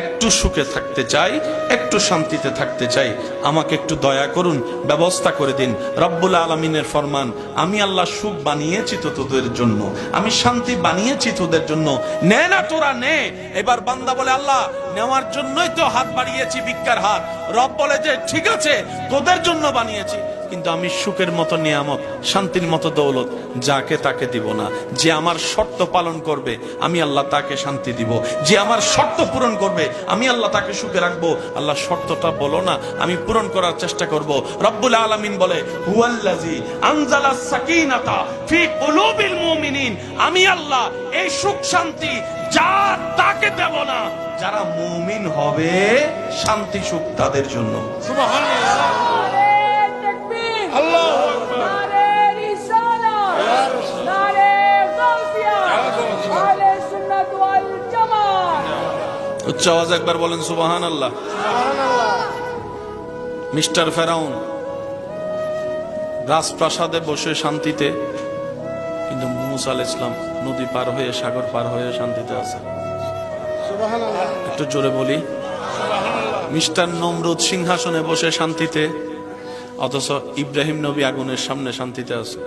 একটু সুখে থাকতে চাই, একটু শান্তিতে থাকতে চাই। আমাকে একটু দয়া করুন, ব্যবস্থা করে দিন। রব্বুল আলমিনের ফরমান, আমি আল্লাহ সুখ বানিয়েছি তো তোদের জন্য। আমি শান্তি বানিয়েছি তোদের জন্য। নে না তোরা, নে। এবার বান্দা বলে, আল্লাহ, নেওয়ার জন্যই তো হাত বাড়িয়েছি ভিক্ষার হাত রব বলে যে, ঠিক আছে, তোদের জন্য বানিয়েছি। কিন্তু আমি সুখের মতো নিয়ামত, শান্তির মতো দৌলত, যাকে তাকে দিব না। যে আমার শর্ত পালন করবে, আমি আল্লাহ তাকে শান্তি দিব। যে আমার শর্ত পূরণ করবে, আমি আল্লাহ তাকে সুখে রাখব। আল্লাহ শর্তটা বলো না, আমি পূরণ করার চেষ্টা করব। রব্বুল আলামিন বলে হুয়াল্লাজি ফি আমি আল্লাহ এই সুখ শান্তি যা তাকে দেব না। যারা মুমিন হবে, শান্তি সুখ তাদের জন্য। নারে উচ্চ আওয়াজ একবার বলেন সুবাহান আল্লাহ মিস্টার ফেরাউন রাজপ্রাসাদে বসে শান্তিতে কিন্তু মুসা আল ইসলাম নদী পার হয়ে সাগর পার হয়ে শান্তিতে আছে। একটু জোরে বলি। মিস্টার নমরুদ সিংহাসনে বসে শান্তিতে অথচ ইব্রাহিম নবী আগুনের সামনে শান্তিতে আছে।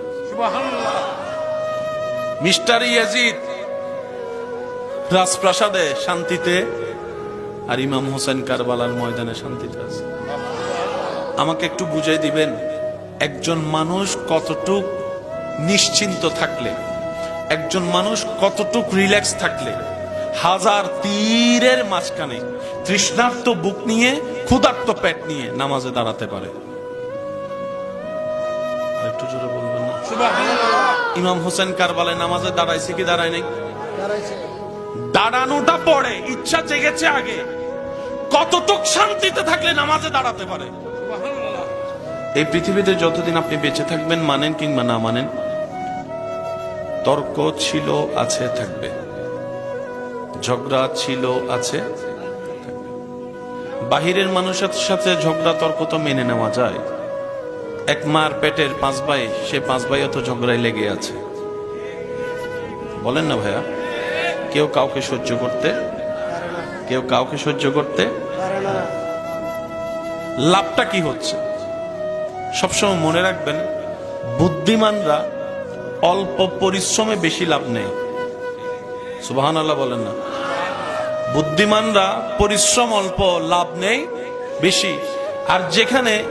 মিস্টার ইয়াজিদ রাজপ্রাসাদে শান্তিতে আর ইমাম হোসেন কারবালার ময়দানে শান্তিতে আছে। আমাকে একটু বুঝাই দিবেন একজন মানুষ কতটুক নিশ্চিন্ত থাকলে একজন মানুষ কতটুক রিল্যাক্স থাকলে হাজার তীরের মাঝখানে তৃষ্ণার্ত বুক নিয়ে ক্ষুধার্ত পেট নিয়ে নামাজে দাঁড়াতে পারে। একটু জোরে বলবেন না? ইমাম হোসেন কারবালায় নামাজে দাঁড়াইছে কি দাঁড়ায় নাই? দাঁড়ানোটা পড়ে ইচ্ছা জেগেছে আগে। কতটুক শান্তিতে থাকলে নামাজে দাঁড়াতে পারে? এই পৃথিবীতে যতদিন আপনি বেঁচে থাকবেন, মানেন কিংবা না মানেন, তর্ক ছিল, আছে, থাকবে। ঝগড়া ছিল, আছে বাহিরের মানুষের সাথে ঝগড়া, তর্ক তো মেনে নেওয়া যায়। এক মার পেটের পাঁচ ভাই, সে পাঁচ ভাইও তো ঝগড়ায় লেগে আছে। বলেন না ভাইয়া। কেউ কাউকে সহ্য করতে, কেউ কাউকে সহ্য করতে, লাভটা কি হচ্ছে? সবসময় মনে রাখবেন, বুদ্ধিমানরা অল্প পরিশ্রমে বেশি লাভ নেই। সুবাহান আল্লাহ বলেন না। বুদ্ধিমানরা পরিশ্রম অল্প, লাভ নেই, বেশি। আর যেখানে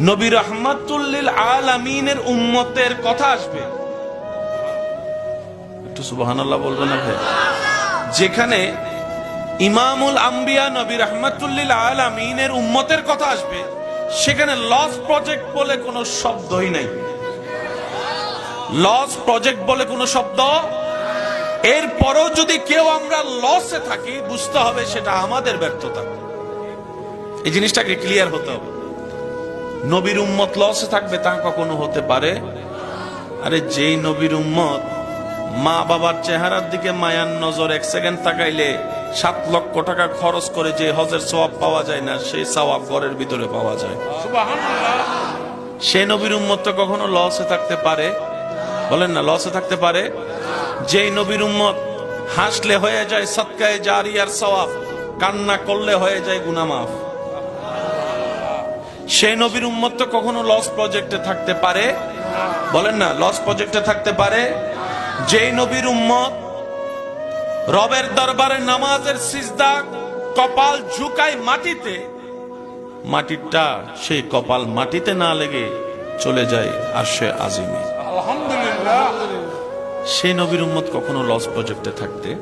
নবীর নবী রহমাতুল্লিল আলামিনের উম্মতের কথা আসবে একটু সুবাহান আল্লাহ বলবেন না ভাই? যেখানে ইমামুল আম্বিয়া নবী রহমাতুল্লিল আলামিনের উম্মতের কথা আসবে, সেখানে লস প্রজেক্ট বলে কোনো শব্দই নাই। লস প্রজেক্ট বলে কোনো শব্দ? এরপরও যদি কেউ আমরা লসে থাকি, বুঝতে হবে সেটা আমাদের ব্যর্থতা। এই জিনিসটাকে ক্লিয়ার হতে হবে। নবীর উম্মত লসে থাকবে তা কখনো হতে পারে? আরে যেই নবীর উম্মত মা বাবার চেহারার দিকে মায়ার নজর এক সেকেন্ড তাকাইলে সাত লক্ষ টাকা খরচ করে যে হজের সওয়াব পাওয়া যায় না সেই সওয়াব ঘরের ভিতরে পাওয়া যায়। সে নবীর উম্মত তো কখনো লসে থাকতে পারে? বলেন না লসে থাকতে পারে? যেই নবীর উম্মত হাসলে হয়ে যায় সৎকায় জারি আর সওয়াব কান্না করলে হয়ে যায় গুনামাফ সেই নবীর উম্মত তো কখনো লস প্রজেক্টে থাকতে পারে? বলেন না লস প্রজেক্টে থাকতে পারে? যেই নবীর উম্মত রবের দরবারে নামাজের সিজদা কপাল ঝুকায় মাটিতে মাটিটা সেই কপাল মাটিতে না লেগে চলে যায় আসে আজিমে। আলহামদুলিল্লাহ। সেই নবীর উম্মত কখনো লস প্রজেক্টে থাকতে